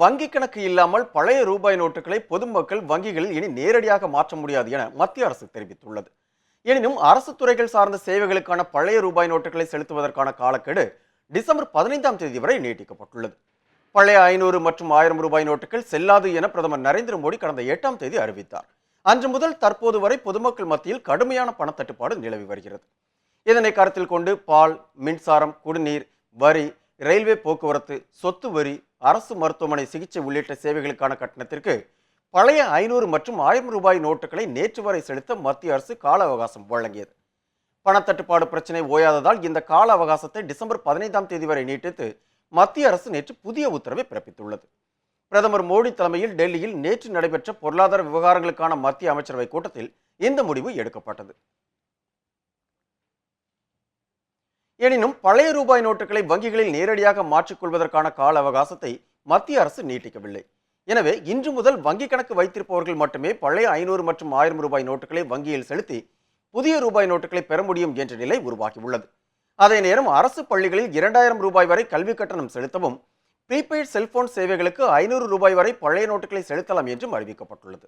வங்கி கணக்கு இல்லாமல் பழைய ரூபாய் நோட்டுகளை பொதுமக்கள் வங்கிகளில் இனி நேரடியாக மாற்ற முடியாது என மத்திய அரசு தெரிவித்துள்ளது. எனினும் அரசு துறைகள் சார்ந்த சேவைகளுக்கான பழைய ரூபாய் நோட்டுகளை செலுத்துவதற்கான காலக்கெடு டிசம்பர் பதினைந்தாம் தேதி வரை நீட்டிக்கப்பட்டுள்ளது. பழைய ஐநூறு மற்றும் ஆயிரம் ரூபாய் நோட்டுகள் செல்லாது என பிரதமர் நரேந்திர மோடி கடந்த எட்டாம் தேதி அறிவித்தார். அன்று முதல் தற்போது வரை பொதுமக்கள் மத்தியில் கடுமையான பணத்தட்டுப்பாடு நிலவி வருகிறது. இதனை கருத்தில் கொண்டு பால் மின்சாரம் குடிநீர் வரி ரயில்வே போக்குவரத்து சொத்து வரி அரசு மருத்துவமனை சிகிச்சை உள்ளிட்ட சேவைகளுக்கான கட்டணத்திற்கு பழைய ஐநூறு மற்றும் ஆயிரம் ரூபாய் நோட்டுகளை நேற்று வரை செலுத்த மத்திய அரசு கால அவகாசம் வழங்கியது. பணத்தட்டுப்பாடு பிரச்சனை ஓயாததால் இந்த கால அவகாசத்தை டிசம்பர் பதினைந்தாம் தேதி வரை நீட்டித்து மத்திய அரசு நேற்று புதிய உத்தரவை பிறப்பித்துள்ளது. பிரதமர் மோடி தலைமையில் டெல்லியில் நேற்று நடைபெற்ற பொருளாதார விவகாரங்களுக்கான மத்திய அமைச்சரவை கூட்டத்தில் இந்த முடிவு எடுக்கப்பட்டது. எனினும் பழைய ரூபாய் நோட்டுகளை வங்கிகளில் நேரடியாக மாற்றிக்கொள்வதற்கான கால அவகாசத்தை மத்திய அரசு நீட்டிக்கவில்லை. எனவே இன்று முதல் வங்கி கணக்கு வைத்திருப்பவர்கள் மட்டுமே பழைய ஐநூறு மற்றும் ஆயிரம் ரூபாய் நோட்டுகளை வங்கியில் செலுத்தி புதிய ரூபாய் நோட்டுகளை பெற முடியும் என்ற நிலை உருவாகியுள்ளது. அதே நேரம் அரசு பள்ளிகளில் இரண்டாயிரம் ரூபாய் வரை கல்வி கட்டணம் செலுத்தவும் ப்ரீபெய்ட் செல்போன் சேவைகளுக்கு ஐநூறு ரூபாய் வரை பழைய நோட்டுகளை செலுத்தலாம் என்றும் அறிவிக்கப்பட்டுள்ளது.